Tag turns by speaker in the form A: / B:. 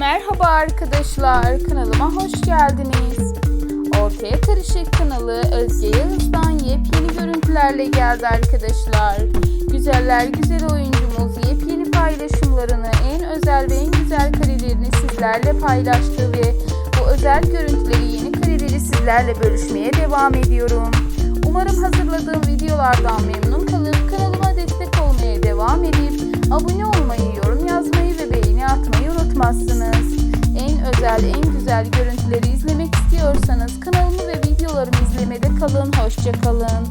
A: Merhaba arkadaşlar, kanalıma hoş geldiniz. Ortaya Karışık kanalı Özge Yağız'dan yepyeni görüntülerle geldi arkadaşlar. Güzeller güzel oyuncumuz yepyeni paylaşımlarını, en özel ve en güzel karelerini sizlerle paylaştı ve bu özel görüntüleri, yeni kareleri sizlerle bölüşmeye devam ediyorum. Umarım hazırladığım videolardan memnun kalıp kanalıma destek olmaya devam edip abone olmayı, yorum yazmayı unutmazsınız. En özel, en güzel görüntüleri izlemek istiyorsanız kanalımı ve videolarımı izlemede kalın. Hoşçakalın.